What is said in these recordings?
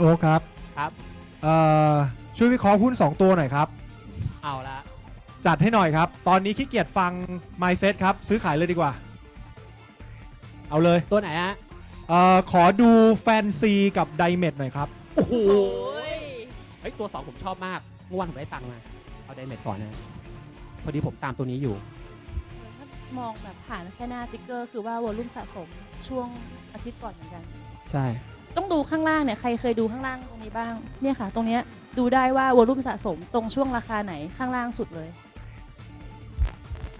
โอ๊คครับครับ เอ่อช่วยวิเคราะห์หุ้น 2 ตัวหน่อยครับ เอาละจัดให้หน่อยครับ ตอนนี้ขี้เกียจฟัง Mindset ครับ ซื้อขายเลยดีกว่า เอาเลย ตัวไหนฮะเอ่อขอดูแฟนซีกับไดเม t หน่อยครับ โอ้โหโอ้ยเฮ้ยตัวสองผมชอบมากเมื่อวานผมได้ตังค์มาเอาไดเมทก่อนนะพอดีผมตามตัวนี้อยู่ ถ้ามองแบบผ่านแค่หน้าติ๊กเกอร์ คือว่าวอลลุ่มสะสมช่วงอาทิตย์ก่อนเหมือนกัน ใช่ ต้องดูข้างล่างเนี่ยใครเคยดูข้างล่างตรงนี้บ้างเนี่ยค่ะ ตรงเนี้ยดูได้ว่าวอลุ่มสะสมตรงช่วงราคาไหนข้างล่างสุดเลย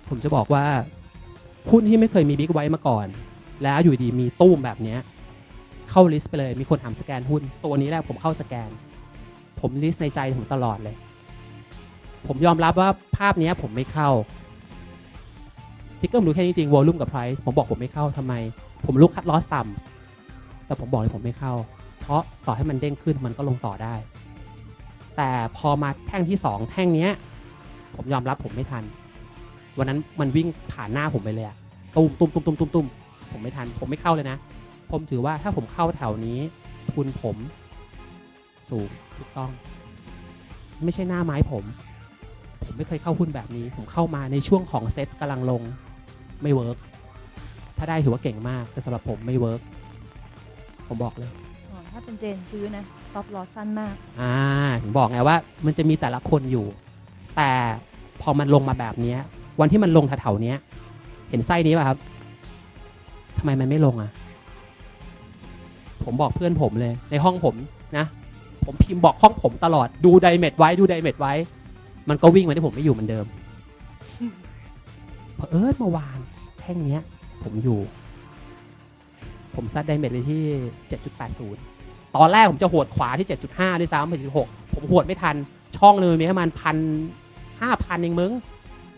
ผมจะบอกว่าหุ้นที่ไม่เคยมีบิ๊กไว้มาก่อน แล้วอยู่ดีมีตู้มแบบเนี้ยเข้าลิสต์ไปเลยมีคนถามสแกนหุ้น ตัวนี้แหละผมเข้าสแกน ผมลิสต์ในใจผมตลอดเลย ผมยอมรับว่าภาพนี้ผมไม่เข้าทิกเกอร์ผมรู้แค่นี้จริงวอลลุ่มกับไพรซ์ผมบอกผมไม่เข้าทำไม ผมลุกคัดลอสต่ำ แต่ผมบอกเลยผมไม่เข้า เพราะต่อให้มันเด้งขึ้นมันก็ลงต่อได้ แต่พอมาแท่งที่สองแท่งเนี้ย ผมยอมรับผมไม่ทัน วันนั้นมันวิ่งผ่านหน้าผมไปเลยอะตุ้มตุ้มตุ้มตุ้มตุ้มตุ้มผมไม่ทัน ผมไม่เข้าเลยนะ ผมถือว่าถ้าผมเข้าแถวนี้ ทุนผมสูงถูกต้อง ไม่ใช่หน้าไม้ผม ผมไม่เคยเข้าหุ้นแบบนี้ ผมเข้ามาในช่วงของเซ็ตกำลังลงไม่เวิร์กถ้าได้ถือว่าเก่งมาก แต่สำหรับผมไม่เวิร์ก ผมบอกเลยอ๋อถ้าเป็นเจนซื้อนะ stop loss สั้นมาก อ่าถึงบอกไงว่ามันจะมีแต่ละคนอยู่ แต่พอมันลงมาแบบเนี้ย วันที่มันลงแถวๆเนี้ย เห็นไส้นี้ป่ะครับทำไมมันไม่ลงอะ ผมบอกเพื่อนผมเลย ในห้องผมนะ ผมพิมพ์บอกห้องผมตลอดดูไดเมทไว้ดูไดเมทไว้ มันก็วิ่งมาที่ผมไม่อยู่เหมือนเดิมเผอิญเมื่อวานแท่งเนี้ย ผมอยู่ ผมซัดไดเมทไปที่ 7.80 ตอนแรกผมจะหวดขวาที่ 7.5 ด้วยซ้ำไปถึง6ผมหวดไม่ทัน ช่องเลยมีประมาณพันห้าพันเองมึง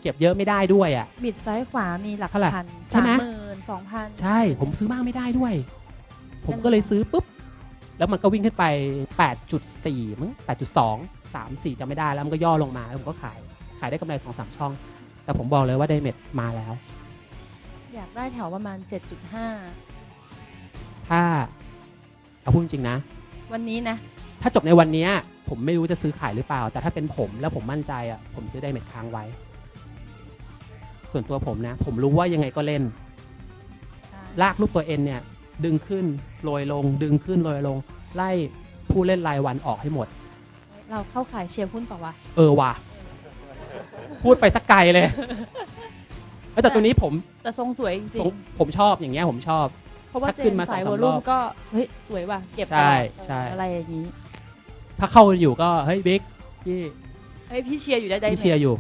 เก็บเยอะไม่ได้ด้วยอะ บิดซ้ายขวามีหลักเท่าไหร่พันใช่ไหมสามหมื่นสองพัน ใช่ ผมซื้อมากไม่ได้ด้วย ผมก็เลยซื้อปุ๊บ แล้วมันก็วิ่งขึ้นไป 8.4 มั้ง 8.2 3 4จะไม่ได้แล้วมันก็ย่อลงมาแล้วผมก็ขาย ขายได้กำไร 2-3 ช่อง แต่ผมบอกเลยว่าไดเมทมาแล้ว อยากได้แถวประมาณ ถ้าเอาพูดจริงๆนะ7.5วันนี้นะ ถ้าจบในวันเนี้ยผมไม่รู้จะซื้อขายหรือเปล่า แต่ถ้าเป็นผมแล้วผมมั่นใจอะผมซื้อไดเมทค้างไว้ ส่วนตัวผมนะ ผมรู้ว่ายังไงก็เล่น ใช่ ลากลูกตัวเอ็นเนี่ย ดึงขึ้นโรยลง ดึงขึ้นโรยลง ไล่ผู้เล่นรายวันออกให้หมด เราเข้าขายเชียร์หุ้นเปล่าวะ เออว่ะ พูดไปสักไกลเลยเอ้ยแต่ตัวนี้ผมแต่ทรงสวยจสริงงผมชอบอย่างเงี้ยผมชอบๆ เพราะว่าถ้าเจขึ้นนมาสายสองวอสามลลุ่รมอบก็เฮ้ยสวยว่ะ เก็บใช่ตลอดใช่ อะไรอย่างนี้ถ้าเข้าอยู่ก็เฮ้ยบิ๊กพี่เฮ้ยพี่เชียร์อยู่ได้ไดพี่เชียร์อยู่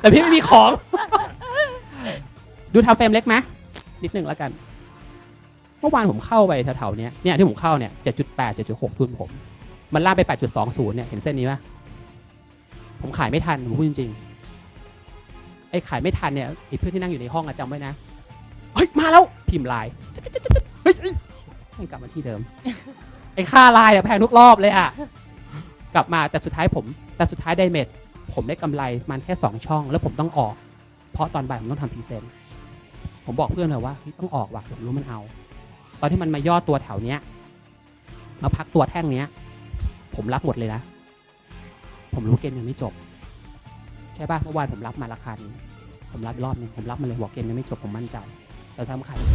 แต่พี่ไม่มีของ ดูทำเฟรมเล็กไหมนิดหนึ่งแล้วกัน เมื่อวานผมเข้าไปแถวๆเนี้ยเนี่ยที่ผมเข้าเนี่ย7.8 7.6 ทุนผม มันล่ากไป 8.20 เนี่ยเห็นเส้นนี้ปะผมขายไม่ทันผมพูดจริงๆไอ้ขายไม่ทันเนี่ยไอ้เพื่อนที่นั่งอยู่ในห้องอะจำไว้นะ เฮ้ย มาแล้ว พิมพ์ไลน์จ๊ดจ๊ดจ๊ดจ๊ดเฮ้ยเฮ้ยให้กลับมาที่เดิม ไอ้ค่าไลน์อะแพงทุกรอบเลยอะกลับมาแต่สุดท้ายผม แต่สุดท้ายไดเมทผมได้กำไรมันแค่ 2 ช่อง แล้วผมต้องออก เพราะตอนบ่ายผมต้องทำพรีเซนต์ผมบอกเพื่อนเลยว่าเฮ้ยต้องออกว่ะผมรู้มันเอา ตอนที่มันมาย่อตัวแถวเนี้ยมาพักตัวแท่งเนี้ย ผมรับหมดเลยนะ ผมรู้เกมยังไม่จบ ใช่ป่ะเมื่อวานผมรับมาราคานี้ผมรับอีกรอบหนึงผมรับมาเลยบอกเกมยังไม่จบผมมั่นใจ แต่ถ้ามันขายคุณผู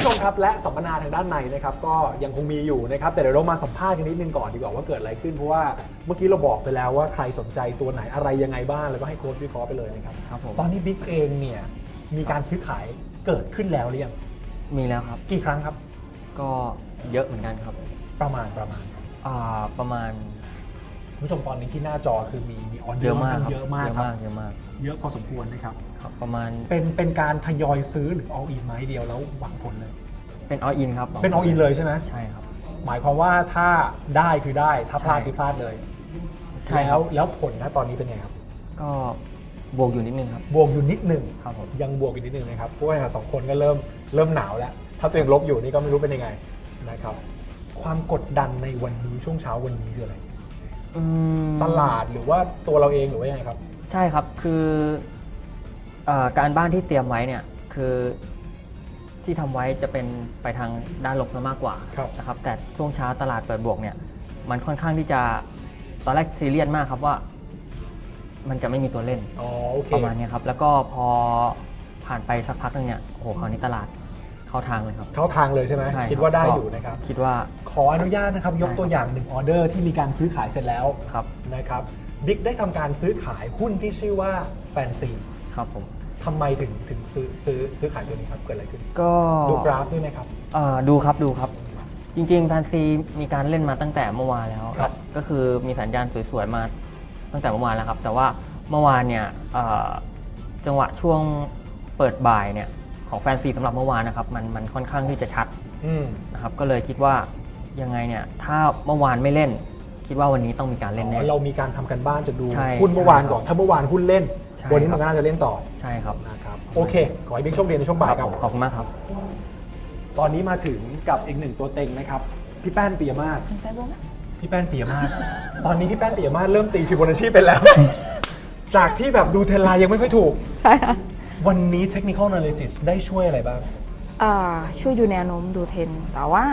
้ชมครับและสัมมนาทางด้านในนะครับก็ยังคงมีอยู่นะครับแต่เดี๋ยวเรามาสัมภาษณ์กันนิดนึงก่อนดีกว่าว่าเกิดอะไรขึ้นเพราะว่าเมื่อกี้เราบอกไปแล้วว่าใครสนใจตัวไหนอะไรยังไงบ้างแล้วก็ให้โค้ชวิเคราะห์ไปเลยนะครับครับผมตอนนี้บิ๊กเองเนี่ยมีการซื้อขายเกิดขึ้นแล้วหรือยังมีแล้วครับ กี่ครั้งครับ ก็เยอะเหมือนกันครับประมาณประมาณ อ่าประมาณคุณผู้ชมตอนนี้ที่หน้าจอคือมีมีออเดเยอร์อะมากครับเยอะมากเยอะครับมากเยอะมากเยอะพอสมควรนะครับ ครับ ประมาณเป็นเป็นการทยอยซื้อหรือ all in ไม้เดียวแล้วหวังผลเลย เป็นออินครับเป็น all in เลยใช่ไหมใช่ครับ หมายความว่าถ้าได้คือได้ถ้าพลาดใช่คือพลาดเลยใช่คแล้รัวบแล้วผลนะตอนนี้เป็นไงครับก็บวกอยู่นิดนึงครับ บวกอยู่นิดหนึ่งครับผม ยังบวกอยู่นิดหนึ่งนะครับเพราะว่าสองคนก็เริ่มเริ่มหนาวแล้ว ถ้าตัวเองลบอยู่นี่ก็ไม่รู้เป็นยังไงนะครับ ความกดดันในวันนี้ช่วงเช้าวันนี้คืออะไร อืมตลาดหรือว่าตัวเราเองหรือว่ายังไงครับ ใช่ครับคือเออการบ้านที่เตรียมไว้เนี่ยคือที่ทำไว้จะเป็นไปทางด้านลบซะมากกว่าครับ นะครับ แต่ช่วงเช้าตลาดเปิดบวกเนี่ยมันค่อนข้างที่จะตอนแรกซีเรียสมากครับว่า มันจะไม่มีตัวเล่น อ๋อโอเคประมาณเนี้ยครับ แล้วก็พอผ่านไปสักพักหนึงเนี่ยโอ้โหคราวนี้ตลาด เข้าทางเลยครับ เข้าทางเลยใช่ไหมใช่รับ คิดว่าได้ก็อยู่นะครับ คิดว่า ขออนุญาตนะครับยกตัวอย่างหนึ่งออเดอร์ที่มีการซื้อขายเสร็จแล้วครับนะครับบิ๊กได้ทำการซื้อขายหุ้นที่ชื่อว่าแฟนซีครับผม ทำไมถึงถึงซื้อซื้อซื้อขายตัวนี้ครับเกิดอะไรขึ้น ก็ดูกราฟด้วยไหมครับ เอ่อดูครับดูครับ จริงๆแฟนซีมีการเล่นมาตั้งแต่เมื่อวานแล้วครับ ก็คือมีสัญญาณสวยๆมาตั้งแต่เมื่อวานแล้วครับ แต่ว่าเมื่อวานเนี่ยเอ่อจังหวะช่วงเปิดบ่ายเนี่ย ของแฟนซีสำหรับเมื่อวานนะครับมันมันค่อนข้างที่จะชัดอืมนะครับก็เลยคิดว่ายังไงเนี่ยถ้าเมื่อวานไม่เล่น คิดว่าวันนี้ต้องมีการเล่นอ๋แน่อเรามีการทำกันบ้านจะดูใช่หุ้นเมื่อวานใช่ก่อน ถ้าเมื่อวานหุ้นเล่น ใช่ วันนี้ครับมันก็น่าจะเล่นต่อใช่ครับนะครับโอเค ขอให้บิ๊กโชคดีในช่วงบ่ายครับขอบคุณมากครับ ตอนนี้มาถึงกับอีกหนึ่งตัวเต็งนะครับ พี่แป้นปียมาศเป็นไฟบงพี่แป้นปียมาศ ตอนนี้พี่แป้นปียมาศเริ่มตีฟิโบนัชชีเป็นแล้ว จากที่แบบดูเทรนไลน์ยังไม่ค่อยถูก ใช่ค่ะ วันนี้ Technical Analysis ได้ช่วยอะไรบ้างอ่าช่วยดูแนวโน้มดูเทรนด์แต่ว่า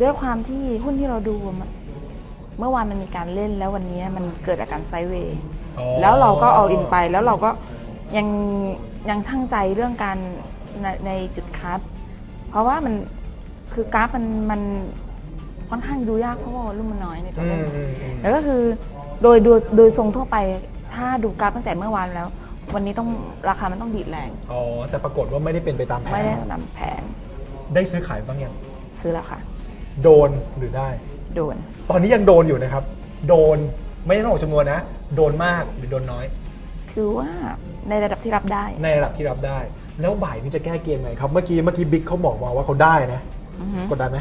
ด้วยความที่หุ้นที่เราดูมันเมื่อวานมันมีการเล่นแล้ววันนี้มันเกิดอาการไซด์เวย์อ๋อ แล้วเราก็เอาอินไปแล้วเราก็ยังยังช่างใจเรื่องการในในจุดคัดเพราะว่ามันคือกราฟมันมันค่อนข้างดูยากเพราะว่ารุ่มมันน้อยในตัวอืเล่มนอืมอืมแล้วก็คือโดยโดยโดยทรงทั่วไปถ้าดูกราฟตั้งแต่เมื่อวานแล้ว วันนี้ต้องราคามันต้องดีดแรง อ๋อ แต่ปรากฏว่าไม่ได้เป็นไปตามแผไม่น ได้ตามแผนได้ซื้อขายบ้างยัง ซื้อแล้วค่ะ โดนหรือได้ โดน ตอนนี้ยังโดนอยู่นะครับ โดนไม่ได้ต้องบอกจำนวนนะ โดนมากหรือโดนน้อย ถือว่าในระดับที่รับได้ในระดับที่รับได้ แล้วบ่ายนี้จะแก้เกมไงครับ เมื่อกี้เมื่อกี้บิ๊กเขาบอกมาว่าเขาได้นะอือฮึกดดันไหม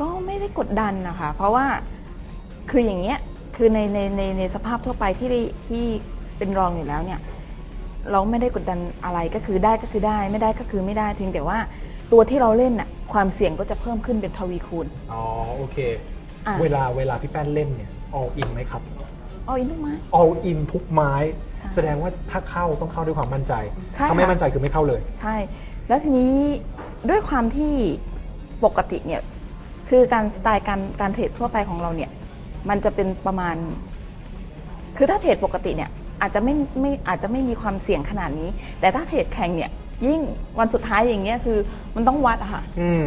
ก็ไม่ได้กดดันนะคะ เพราะว่าคืออย่างเงี้ยคือในในในในสภาพทั่วไปที่ได้ที่เป็นรองอยู่แล้วเนี่ย เราไม่ได้กดดันอะไรก็คือได้ก็คือได้ไม่ได้ก็คือไม่ได้เพียงแต่ว่าตัวที่เราเล่นน่ะความเสี่ยงก็จะเพิ่มขึ้นเป็นทวีคูณ อ๋อโอเค อะ เวลาเวลาพี่แป้นเล่นเนี่ย all in ไหมครับ เอาอินทุกไม้ all in ทุกไม้ ใช่แสดงว่าถ้าเข้าต้องเข้าด้วยความมั่นใจ ใช่ถ้าไม่ค่ะ มั่นใจคือไม่เข้าเลย ใช่ แล้วทีนี้ด้วยความที่ปกติเนี่ยคือการสไตล์การการเทรดทั่วไปของเราเนี่ยมันจะเป็นประมาณ คือถ้าเทรดปกติเนี่ย อาจจะไม่ไม่อาจจะไม่มีความเสี่ยงขนาดนี้ แต่ถ้าเทรดแข่งเนี่ยยิ่งวันสุดท้ายอย่างเงี้ยคือมันต้องวัดอะค่ะอืม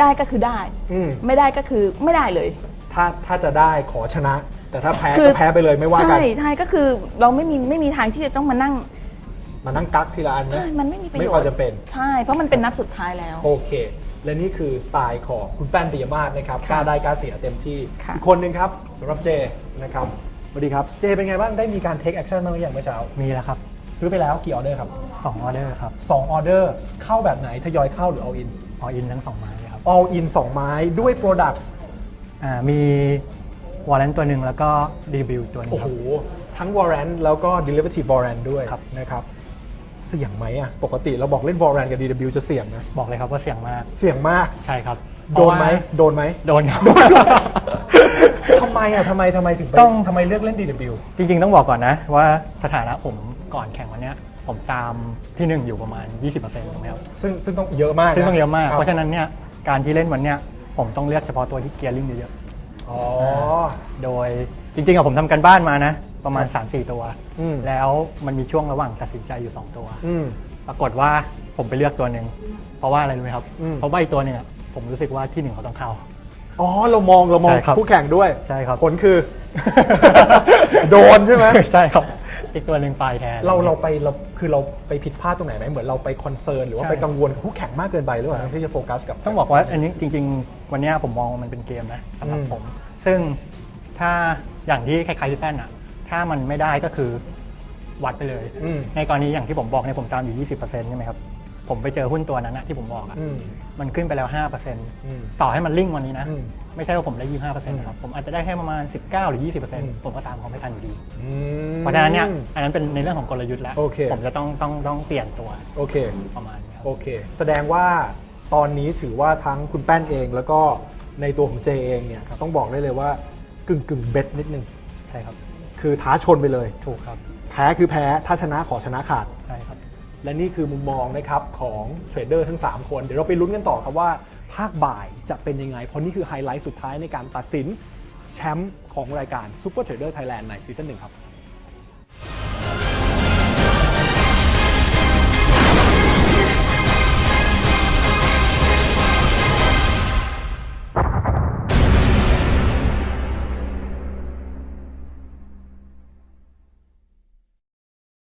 ได้ก็คือได้ อืมไม่ได้ก็คือไม่ได้เลย ถ้าถ้าจะได้ขอชนะ แต่ถ้าแพ้คืก็แพ้ไปเลยไม่ว่ากัน ใช่ใช่ก็คือเราไม่มีไม่มีทางที่จะต้องมานั่งมานั่งกักทีละอันนะ ใช่มันไม่มีประไม่โยควชรน์จะเป็น ใช่ เพราะมันเป็นนัดสุดท้ายแล้ว โอเค และนี่คือสไตล์ของคุณแป้นปิยมาศนะครับค่ะกล้าได้กล้าเสียเต็มที่ ค่ะ อีกคนหนึ่งครับสำหรับเจนะครับ สวัสดีครับเจเป็นไงบ้างได้มีการ take action บ้างหรือยังเมื่อเช้า มีแล้วครับ ซื้อไปแล้วกี่ออเดอร์ครับ2ออเดอร์ครับสองออเดอร์เข้าแบบไหนทยอยเข้าหรือ all in อออินทั้ง2ไม้เลยครับ all in 2 ไม้ด้วย product อ่ามีวอลเลนตัวหนึ่งแล้วก็รีวิวตัวหนึงโอ้คโห รับ ทั้ง warrant แล้วก็ derivative warrant ด้วยครับ นะครับ เสี่ยงไหมอะปกติเราบอกเล่น warrant กับ DW จะเสี่ยงนะ บอกเลยครับว่าเสี่ยงมาก เสี่ยงมาก ใช่ครับโดนไหมเพราะว่าโดนไหม โดนครับ ทำไมอะทำไมทำไมถึงไปต้อง ทำไมเลือกเล่น DW จริงๆต้องบอกก่อนนะว่าสถานะผมก่อนแข่งวันเนี้ยผมตามที่1อยู่ประมาณ 20%ถูกไหมครับซึ่งซึ่งต้องเยอะมากนซึ่งต้องเยอะมากคบเพราะฉะนั้นเนี่ยการที่เล่นวันเนี้ยผมต้องเลือกเฉพาะตัวที่เกียร์ลิงเยอะอ๋อ ๆโดยจริงๆอะผมทำกันบ้านมานะ ประมาณ 3-4 ตัว อืม แล้วมันมีช่วงระหว่างตัดสินใจอยู่ 2 ตัว อืม ปรากฏว่าผมไปเลือกตัวหนึ่งเพราะว่าอะไรรู้ไหมครับ อืม เพราะว่าอีกตัวหนึ่งอะผมรู้สึกว่าที่หนึ่งเขาต้องเข้า อ๋อเรามองเรามองใช่ครับคู่แข่งด้วยใช่ครับ ผลคือ โดนใช่ไหม ใช่ครับ อีกตัวหนึ่งปลายแทน เราเราไปเราคือเราไปผิดพลาดตรงไหนไหมเหมือนเราไปคอนเซิร์นหรือว่าใช่ ไปกังวลกับคู่แข่งมากเกินไปหรือเปล่าใช่ทั้งที่จะโฟกัสกับ ต้องบอกว่าอันนี้จริง ๆ วันเนี้ยผมมองว่ามันเป็นเกมนะสำหรับอืม ผม ซึ่งถ้าอย่างที่คล้ายๆพี่แป้นอะถ้ามันไม่ได้ก็คือวัดไปเลย อืม ในกรณีอย่างที่ผมบอกเนี่ยผมตามอยู่ 20%ใช่ไหมครับ ผมไปเจอหุ้นตัวนั้นนะที่ผมบอกอะอืมมันขึ้นไปแล้วอืม5%ต่อให้มันลิ่งวันนี้นะ อืมไม่ใช่ว่าผมได้ 25%นะครับ ผมอาจจะได้แค่ประมาณ 19 หรือ ม 20%ผมก็ตามเขาไม่ทันอยู่ดี อืม เพราะฉะนั้นเนี่ยอันนั้นเป็นในเรื่องของกลยุทธ์แล้ว โอเค ผมจะต้องต้องต้องเปลี่ยนตัวโอเค ประมาณนี้ครับ โอเค แสดงว่าตอนนี้ถือว่าทั้งคุณแป้นเองแล้วก็ในตัวของเจเองเนี่ยต้องบอกได้เลยว่ากึ่งกึ่งเบ็ดนิดนึงช่ครับ คือท้าชนไปเลย ถูกครับ แพ้คือแพ้ ถ้าชนะขอชนะขาด ใช่ครับ และนี่คือมุมมองนะครับของเทรดเดอร์ทั้ง 3 คน เดี๋ยวเราไปลุ้นกันต่อครับว่า ภาคบ่ายจะเป็นยังไง เพราะนี่คือไฮไลท์สุดท้ายในการตัดสินแชมป์ของรายการ Super Trader Thailand ในซีซั่นหนึ่งครับ